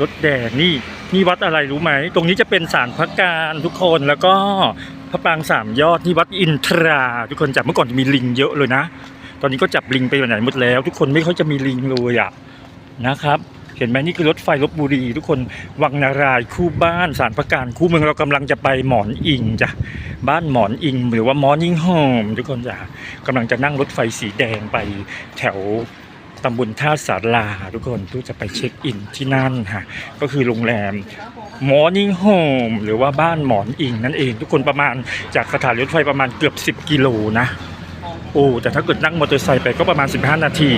รถแดงนี่นี่วัดอะไรรู้ไหม ตรงนี้จะเป็นศาลพระการทุกคนแล้วก็พระปรางสามยอดที่วัดอินทราทุกคนจับเมื่อก่อนจะมีลิงเยอะเลยนะ ตอนนี้ก็จับลิงไปไหนหมดแล้ว ทุกคนไม่ค่อยจะมีลิงเลยอะนะครับเห็นไหมนี่คือรถไฟลบบุรี ทุกคนวังนารายคู่บ้านสารประการคู่เมืองเรากำลังจะไปหมอนอิงจ้ะบ้านหมอนอิง หรือว่ามอร์นิ่งโฮมทุกคนจ้ะกำลังจะนั่งรถไฟสีแดงไปแถว ตำบลท่าสาราทุกคนเพื่อจะไปเช็คอินที่นั่นค่ะก็คือโรงแรม Morning Home หรือว่าบ้านหมอนอิงนั่นเอง ทุกคนประมาณจากสถานีรถไฟประมาณเกือบ 10 กิโลนะโอ้แต่ถ้าเกิดนั่งมอเตอร์ไซค์ไปก็ประมาณ 15 นาที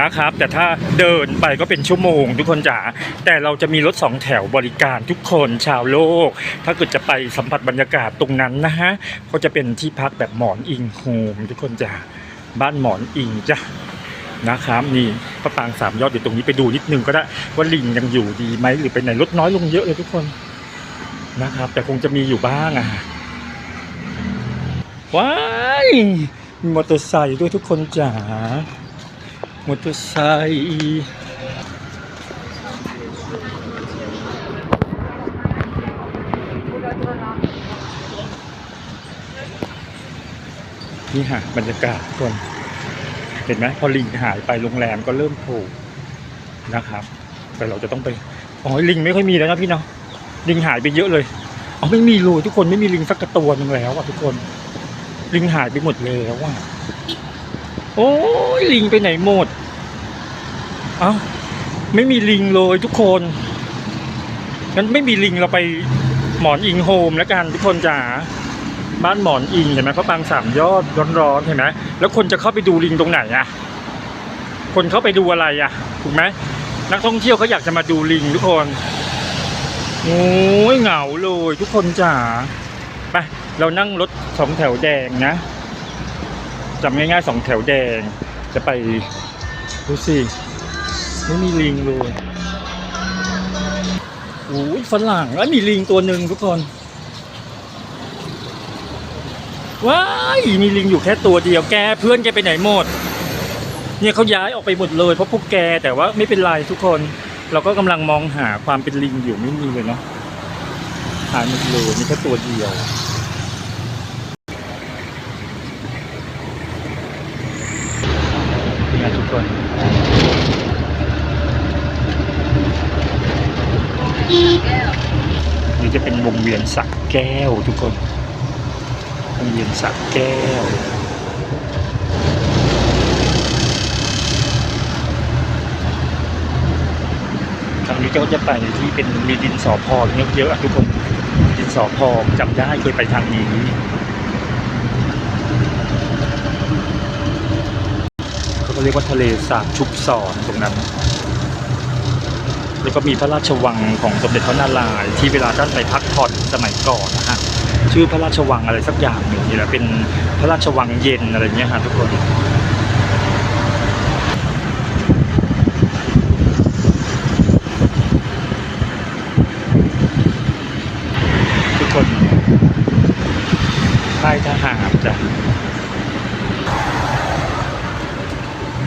นะครับ แต่ถ้าเดินไปก็เป็นชั่วโมง ทุกคนจ๋าแต่เราจะมีรถสองแถวบริการทุกคนชาวโลก ถ้าเกิดจะไปสัมผัสบรรยากาศตรงนั้นนะฮะก็จะเป็นที่พักแบบหมอนอิงโฮมทุกคนจ๋าบ้านหมอนอิงจ้ะ นะครับนี่พระปางสามยอดอยู่ตรงนี้ไปดูนิดนึงก็ได้ว่าลิงยังอยู่ดีไหมหรือไปไหนลดน้อยลงเยอะเลยทุกคนนะครับ แต่คงจะมีอยู่บ้างอะว้ายมีมอเตอร์ไซค์ด้วยทุกคนจ๋ามอเตอร์ไซค์นี่ฮะบรรยากาศทุกคน เห็นไหมพอลิงหายไปโรงแรมก็เริ่มโผล่นะครับ แต่เราจะต้องไปอ๋อลิงไม่ค่อยมีแล้วนะพี่เนาะลิงหายไปเยอะเลยอ๋อไม่มีเลยทุกคนไม่มีลิงสักตัวหนึงแล้วอะทุกคน ลิงหายไปหมดแล้วอะโอ้ยลิงไปไหนหมดเอ้าไม่มีลิงเลยทุกคนงั้นไม่มีลิงเราไปหมอนอิงโฮมแล้วกันทุกคนจ๋า บ้านหมอนอิงเห็นไหมพระปางสามยอดร้อนๆเห็นไหมแล้วคนจะเข้าไปดูลิงตรงไหนอะคนเข้าไปดูอะไรอะถูกไหมนักท่องเที่ยวเขาอยากจะมาดูลิงทุกคนโอ้ยเหงาเลยทุกคนจ๋าไปเรานั่งรถสองแถวแดงนะจำง่ายๆสองแถวแดง จะไปดูสิไม่มีลิงเลยโอ้ยฝรั่งแล้วมีลิงตัวหนึ่งทุกคน ว้ายมีลิงอยู่แค่ตัวเดียวแกเพื่อนแกไปไหนหมด เนี่ยเขาย้ายออกไปหมดเลยเพราะพวกแกแต่ว่าไม่เป็นไรทุกคน เราก็กำลังมองหาความเป็นลิงอยู่ไม่มีเลยเนาะหายหมดเลยมีแค่ตัวเดียวเป็นไงทุกคนนี่จะเป็นวงเวียนสักแก้วทุกคน วงเวียนสักแก้วทางนี้ก็จะไปที่เป็นมีดินสอพองเยอะๆทุกคนดินสอพองจำได้เคยไปทางนี้เขาเรียกว่าทะเลสาบชุบซอนตรงนั้น แล้วก็มีพระราชวังของสมเด็จพระนารายณ์ที่เวลาท่านไปพักผ่อนสมัยก่อนนะฮะ ชื่อพระราชวังอะไรสักอย่างหนึ่งนี่แหละเป็นพระราชวังเย็นอะไรเงี้ยฮะทุกคนทุกคนค่ายทหารจ้ะ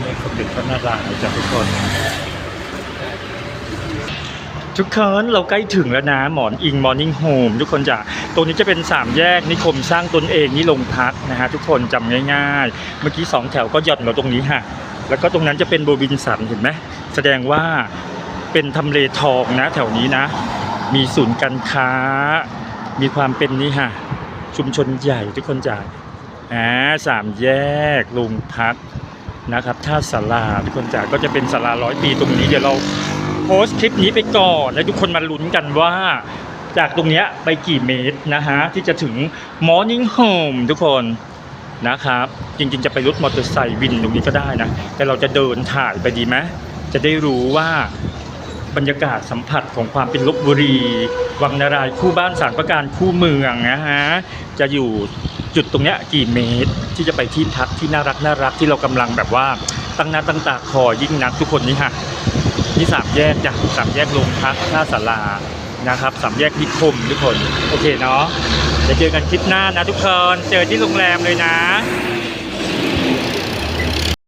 นี่สมเด็จพระนารายณ์จ้ะทุกคน ทุกคนเราใกล้ถึงแล้วนะ หมอนอิงมอร์นิ่งโฮมทุกคนจะตรงนี้จะเป็นสามแยกนิคมสร้างตนเองนี่ลงพักนะฮะทุกคนจำง่าย ๆ เมื่อกี้สองแถวก็หย่อนมาตรงนี้ฮะแล้วก็ตรงนั้นจะเป็นโบบินสันเห็นไหมแสดงว่าเป็นทำเลทองนะ แถวนี้นะ มีศูนย์การค้า มีความเป็นนี่ฮะชุมชนใหญ่ทุกคนจะอ่าสามแยกลงพักนะครับท่าสาราทุกคนจ๋าก็จะเป็นศาลาร้อยปีตรงนี้เดี๋ยวเรา สต์คลิปนี้ไปก่อน แล้วทุกคนมาลุ้นกันว่า จากตรงเนี้ยไปกี่เมตรนะฮะ ที่จะถึง Morning Home ทุกคนนะครับ จริงๆ จะไปรถมอเตอร์ไซค์วินตรงนี้ก็ได้นะ แต่เราจะเดินถ่ายไปดีไหมจะได้รู้ว่าบรรยากาศสัมผัสของความเป็นลบบุรี วังนารายคู่บ้านสารประการคู่เมืองนะฮะ จะอยู่จุดตรงเนี้ยกี่เมตร ที่จะไปที่พักที่น่ารักน่ารักที่เรากำลังแบบว่าตั้งหน้าตั้งตาคอยยิ่งนักทุกคนนี่ฮะ ที่สามแยกจ้ะสามแยกลงพักท่าสารานะครับสามแยกนิคมทุกคน โอเคเนาะเดี๋ยวเจอกันคลิปหน้านะทุกคน เจอที่โรงแรมเลยนะ